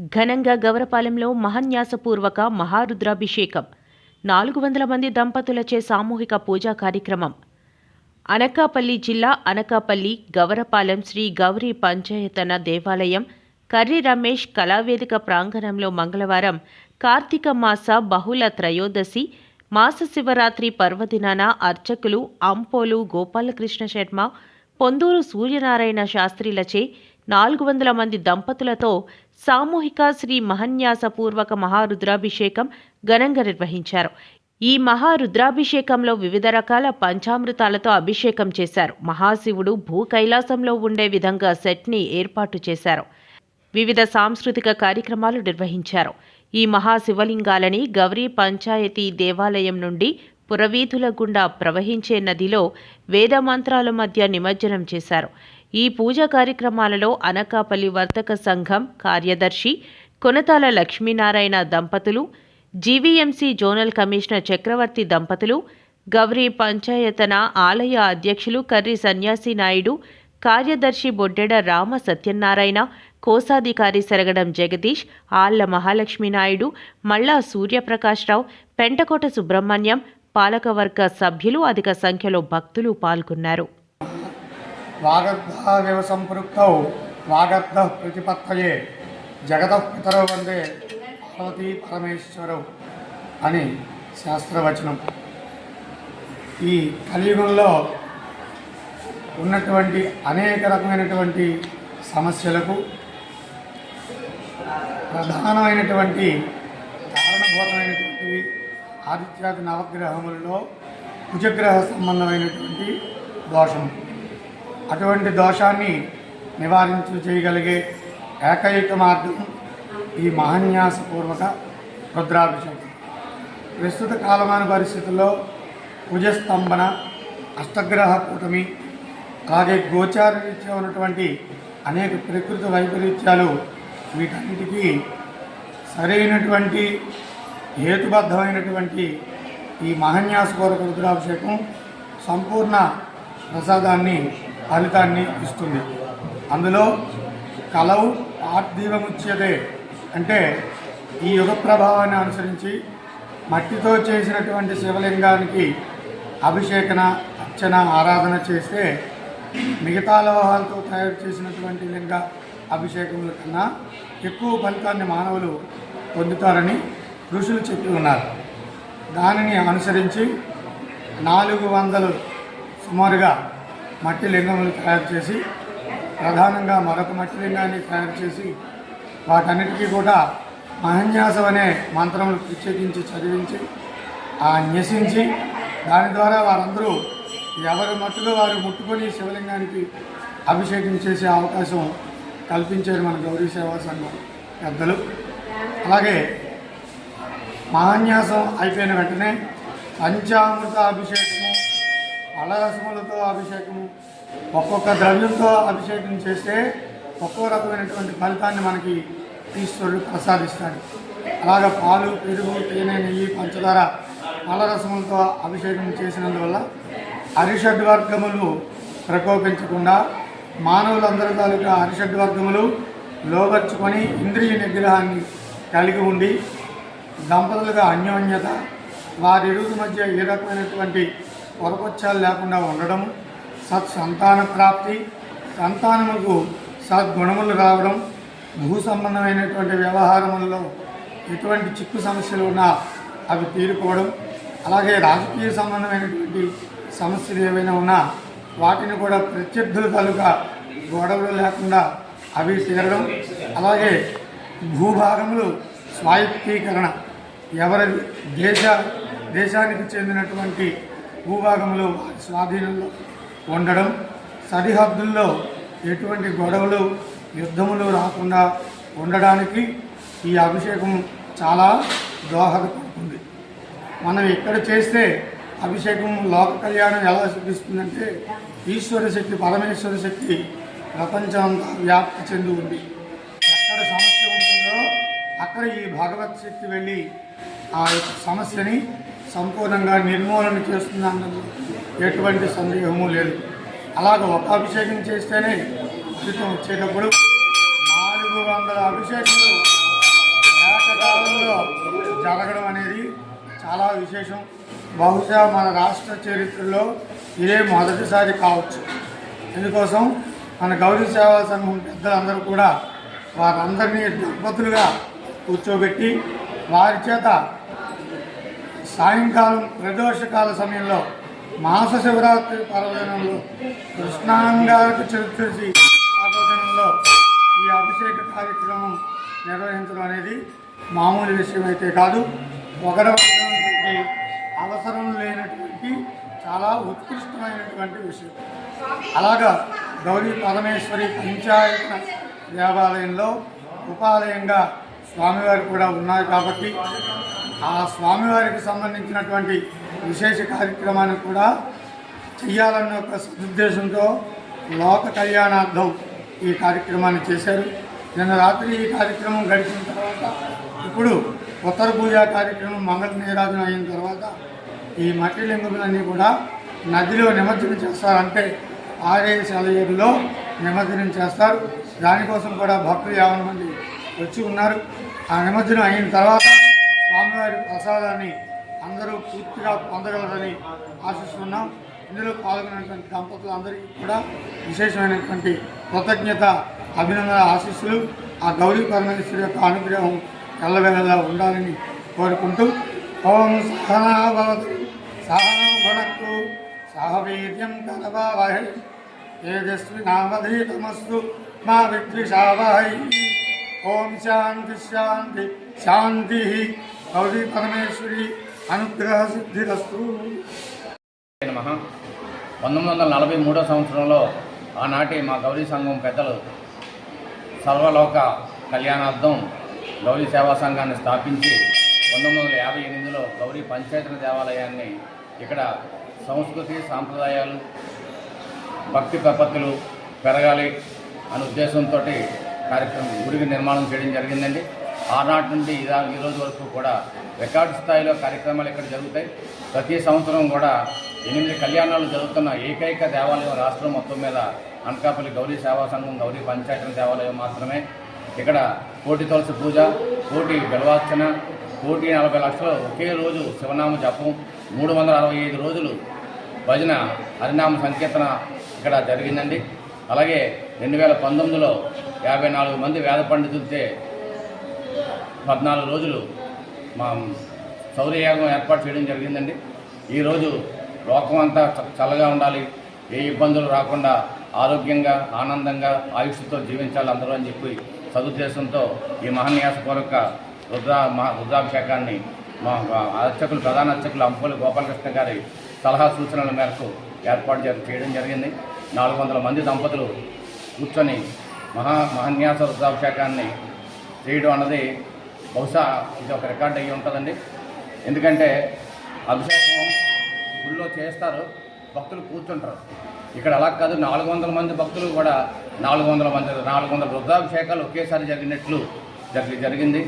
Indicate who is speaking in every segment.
Speaker 1: ఘనంగా గౌరపాలెంలో మహాన్యాసపూర్వక మహారుద్రాభిషేకం నాలుగు వందల మంది దంపతులచే సామూహిక పూజా కార్యక్రమం. అనకాపల్లి జిల్లా అనకాపల్లి గవరపాలెం శ్రీ గౌరీ పంచాయతన దేవాలయం కర్రి రమేష్ కళావేదిక ప్రాంగణంలో మంగళవారం కార్తీక మాస బహుళ త్రయోదశి మాస శివరాత్రి పర్వదినాన అర్చకులు అంపోలు గోపాలకృష్ణ శర్మ పొందూరు సూర్యనారాయణ శాస్త్రిలచే నాలుగు వందల మంది దంపతులతో సామూహిక శ్రీ మహన్యాసపూర్వక మహారుద్రాభిషేకం ఘనంగా నిర్వహించారు. ఈ మహారుద్రాభిషేకంలో వివిధ రకాల పంచామృతాలతో అభిషేకం చేశారు. మహాశివుడు భూ కైలాసంలో ఉండే విధంగా సెట్ని ఏర్పాటు చేశారు. వివిధ సాంస్కృతిక కార్యక్రమాలు నిర్వహించారు. ఈ మహాశివలింగాలని గౌరీ పంచాయతీ దేవాలయం నుండి పురవీధుల గుండా ప్రవహించే నదిలో వేద మంత్రాల మధ్య నిమజ్జనం చేశారు. ఈ పూజా కార్యక్రమాలలో అనకాపల్లి వర్తక సంఘం కార్యదర్శి కొనతాల లక్ష్మీనారాయణ దంపతులు జీవీఎంసీ జోనల్ కమిషనర్ చక్రవర్తి దంపతులు గౌరీ పంచాయతన ఆలయ అధ్యక్షులు కర్రి సన్యాసి నాయుడు కార్యదర్శి బొడ్డెడ రామ సత్యనారాయణ కోశాధికారి సెరగడం జగదీష్ ఆళ్ళ మహాలక్ష్మి నాయుడు మల్లా సూర్యప్రకాశ్రావు పెంటకోట సుబ్రహ్మణ్యం పాలకవర్గ సభ్యులు అధిక సంఖ్యలో భక్తులు పాల్గొన్నారు.
Speaker 2: వాగర్ధావివ సంపృక్తౌ వాగర్ధ ప్రతిపత్తయే జగత పితరో వందే పార్వతీ పరమేశ్వరవు అని శాస్త్రవచనం. ఈ కలియుగంలో ఉన్నటువంటి అనేక రకమైనటువంటి సమస్యలకు ప్రధానమైనటువంటి కారణభూతమైనటువంటివి ఆదిత్యాది నవగ్రహములలో కుజగ్రహ సంబంధమైనటువంటి దోషం అటువంటి దోషాన్ని నివారించు చేయగలిగే ఏకైక మార్గం ఈ మహాన్యాసపూర్వక రుద్రాభిషేకం. ప్రస్తుత కాలమాన పరిస్థితుల్లో కుజస్తంభన అష్టగ్రహ కూటమి అలాగే గోచార రీత్యా ఉన్నటువంటి అనేక ప్రకృతి వైపరీత్యాలు వీటన్నిటికీ సరైనటువంటి హేతుబద్ధమైనటువంటి ఈ మహన్యాసపూర్వక రుద్రాభిషేకం సంపూర్ణ ప్రసాదాన్ని ఫలితాన్ని ఇస్తుంది. అందులో కలవు పార్థివముచ్యతే అంటే ఈ యుగ ప్రభావాన్ని అనుసరించి మట్టితో చేసినటువంటి శివలింగానికి అభిషేకన అర్చన ఆరాధన చేస్తే మిగతా లోహాలతో తయారు చేసినటువంటి లింగ అభిషేకముల కన్నా ఎక్కువ ఫలితాన్ని మానవులు పొందుతారని ఋషులు చెప్పి ఉన్నారు. దానిని అనుసరించి నాలుగు వందలు సుమారుగా మట్టి లింగములు తయారు చేసి ప్రధానంగా మరొక మట్టి లింగాన్ని తయారు చేసి వాటన్నిటికీ కూడా మహన్యాసం అనే మంత్రములు ప్రత్యేకించి చదివించి ఆ న్యసించి దాని ద్వారా వారందరూ ఎవరి మట్టులో వారు ముట్టుకొని శివలింగానికి అభిషేకం చేసే అవకాశం కల్పించారు మన గౌరీ సేవా సంఘం పెద్దలు. అలాగే మహాన్యాసం అయిపోయిన వెంటనే పంచామృత అభిషేకం ఫలరసములతో అభిషేకము ఒక్కొక్క ద్రవ్యంతో అభిషేకం చేస్తే ఒక్కో రకమైనటువంటి ఫలితాన్ని మనకి ఈశ్వరుడు ప్రసాదిస్తాడు. అలాగ పాలు పెరుగు తేనె నెయ్యి పంచదార ఫలరసములతో అభిషేకం చేసినందువల్ల అరిషడ్ వర్గములు ప్రకోపించకుండా మానవులందరి తాలూకా అరిషడ్ వర్గములు లోబర్చుకొని ఇంద్రియ నిగ్రహాన్ని కలిగి ఉండి దంపతులుగా అన్యోన్యత వారిరువురి మధ్య ఏ రకమైనటువంటి పొరపచ్చాలు లేకుండా ఉండడం సత్సంతాన ప్రాప్తి సంతానముకు సద్గుణములు రావడం భూ సంబంధమైనటువంటి వ్యవహారములలో ఎటువంటి చిక్కు సమస్యలు ఉన్నా అవి తీరుకోవడం అలాగే రాజకీయ సంబంధమైనటువంటి సమస్యలు ఏవైనా ఉన్నా వాటిని కూడా ప్రత్యర్థుల తాలూకా గొడవలు లేకుండా అవి తీరడం అలాగే భూభాగములు స్వాయత్తీకరణ. ఎవరి దేశ దేశానికి చెందినటువంటి భూభాగంలో స్వాధీనంలో ఉండడం సరిహద్దుల్లో ఎటువంటి గొడవలు యుద్ధములు రాకుండా ఉండడానికి ఈ అభిషేకం చాలా దోహదపడుతుంది. మనం ఎక్కడ చేస్తే అభిషేకం లోక కళ్యాణం ఎలా సిద్ధిస్తుందంటే ఈశ్వర శక్తి పరమేశ్వర శక్తి ప్రపంచం వ్యాప్తి చెంది ఉంది. ఎక్కడ సమస్య ఉంటుందో అక్కడ ఈ భగవత్ శక్తి వెళ్ళి ఆ యొక్క సమస్యని సంపూర్ణంగా నిర్మూలన చేస్తున్నందుకు ఎటువంటి సందేహము లేదు. అలాగ ఒక అభిషేకం చేస్తేనే ఫలితం వచ్చేటప్పుడు నాలుగు వందల అభిషేకాలు కాలంలో జరగడం అనేది చాలా విశేషం. బహుశా మన రాష్ట్ర చరిత్రలో ఇదే మొదటిసారి కావచ్చు. ఇందుకోసం మన గౌరీ సేవా సంఘం పెద్దలందరూ కూడా వారందరినీ దంపతులుగా కూర్చోబెట్టి వారి చేత సాయంకాలం ప్రదోషకాల సమయంలో మాస శివరాత్రి పర్వదినంలో కృష్ణాంగాలకు చతుర్థి పర్వదినంలో ఈ అభిషేక కార్యక్రమం నిర్వహించడం అనేది మామూలు విషయం అయితే కాదు. ఒకరవటువంటి అవసరం లేనటువంటి చాలా ఉత్కృష్టమైనటువంటి విషయం. అలాగా గౌరీ పరమేశ్వరి పంచాయత దేవాలయంలో ఉపాలయంగా స్వామివారు కూడా ఉన్నారు కాబట్టి ఆ స్వామివారికి సంబంధించినటువంటి విశేష కార్యక్రమాన్ని కూడా చెయ్యాలన్న ఒక సదుద్దేశంతో లోక కళ్యాణార్థం ఈ కార్యక్రమాన్ని చేశారు. నిన్న రాత్రి ఈ కార్యక్రమం గడిచిన తర్వాత ఇప్పుడు ఉత్తర పూజా కార్యక్రమం మంగళ నీరాజనం అయిన తర్వాత ఈ మట్టి లింగములన్నీ కూడా నదిలో నిమజ్జనం చేస్తారంటే ఆరే సెలయేరులో నిమజ్జనం చేస్తారు. దానికోసం కూడా భక్తులు యాభై మంది వచ్చి ఉన్నారు. ఆ నిమజ్జనం అయిన తర్వాత స్వామివారి ప్రసాదాన్ని అందరూ పూర్తిగా పొందగలరని ఆశిస్తున్నాం. ఇందులో పాల్గొన్నటువంటి దంపతులు అందరికీ కూడా విశేషమైనటువంటి కృతజ్ఞత అభినందన ఆశీస్సులు. ఆ గౌరీ పరమేశ్వరి యొక్క అనుగ్రహం ఎల్లవేళలా ఉండాలని కోరుకుంటూ ఓం సహనా భవతు సహవీర్యం భునక్తు తేజస్వి నామధీతమస్తు మా విద్విషావహై ఓం శాంతి శాంతి శాంతి. గౌరీ పరమేశ్వరి అనుగ్రహ సిద్ధిరస్తు.
Speaker 3: పంతొమ్మిది వందల నలభై మూడో సంవత్సరంలో ఆనాటి మా గౌరీ సంఘం పెద్దలు సర్వలోక కళ్యాణార్థం గౌరీ సేవా సంఘాన్ని స్థాపించి పంతొమ్మిది వందల యాభై ఎనిమిదిలో గౌరీ పంచాయతన దేవాలయాన్ని ఇక్కడ సంస్కృతి సాంప్రదాయాలు భక్తి ప్రపత్తులు పెరగాలి అనే ఉద్దేశంతో కార్యక్రమం గుడికి నిర్మాణం చేయడం జరిగిందండి. ఆనాటి నుండి ఇదా ఈ రోజు వరకు కూడా రికార్డు స్థాయిలో కార్యక్రమాలు ఇక్కడ జరుగుతాయి. ప్రతి సంవత్సరం కూడా ఎనిమిది కళ్యాణాలు జరుగుతున్న ఏకైక దేవాలయం రాష్ట్రం మొత్తం మీద అనకాపల్లి గౌరీ సేవా సంఘం గౌరీ పంచాయతీ దేవాలయం మాత్రమే. ఇక్కడ కోటి తులసి పూజ కోటి బెలవార్చన కోటి నలభై లక్షలు ఒకే రోజు శివనామ జపం మూడు వందల అరవై ఐదు రోజులు భజన హరినామ సంకీర్తన ఇక్కడ జరిగిందండి. అలాగే రెండు వేల పంతొమ్మిదిలో యాభై నాలుగు మంది వేద పండితులతో పద్నాలుగు రోజులు మా శౌర్యయాగం ఏర్పాటు చేయడం జరిగిందండి. ఈరోజు లోకం అంతా చ- చల్లగా ఉండాలి. ఏ ఇబ్బందులు రాకుండా ఆరోగ్యంగా ఆనందంగా ఆయుష్తో జీవించాలి అందరూ అని చెప్పి సదుద్దేశంతో ఈ మహాన్యాసపూర్వక రుద్ర మహా రుద్రాభిషేకాన్ని మా అర్చకులు ప్రధాన అర్చకులు అంపూలి గోపాలకృష్ణ గారి సలహా సూచనల మేరకు ఏర్పాటు చేయడం జరిగింది. నాలుగు వందల మంది దంపతులు కూర్చొని మహా మహాన్యాస రుద్రాభిషేకాన్ని చేయడం అన్నది బహుశా ఇది ఒక రికార్డ్ అయ్యి ఉంటుందండి. ఎందుకంటే అభిషేకం గుళ్ళో చేస్తారు భక్తులు కూర్చుంటారు. ఇక్కడ అలా కాదు నాలుగు వందల మంది భక్తులు కూడా నాలుగు వందల మంది నాలుగు వందల రుద్రాభిషేకాలు ఒకేసారి జరిగినట్లు జరిగి జరిగింది.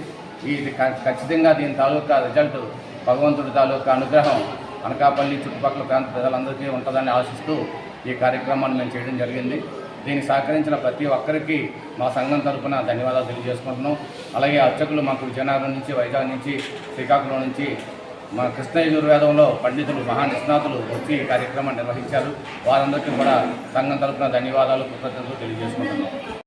Speaker 3: ఇది ఖచ్చితంగా దీని తాలూకా రిజల్ట్ భగవంతుడి తాలూకా అనుగ్రహం అనకాపల్లి చుట్టుపక్కల ప్రాంత ప్రజలందరికీ ఉంటుందని ఆశిస్తూ ఈ కార్యక్రమాన్ని మేము చేయడం జరిగింది. దీనికి సహకరించిన ప్రతి ఒక్కరికి మా సంఘం తరపున ధన్యవాదాలు తెలియజేసుకుంటున్నాం. అలాగే అర్చకులు మాకు విజయనగరం నుంచి వైజాగ్ నుంచి శ్రీకాకుళం నుంచి మా కృష్ణ యజుర్వేదంలో పండితులు మహా నిష్ణాతులు వచ్చి ఈ కార్యక్రమాన్ని నిర్వహించారు. వారందరికీ కూడా సంఘం తరపున ధన్యవాదాలు కృతజ్ఞతలు తెలియజేసుకుంటున్నాం.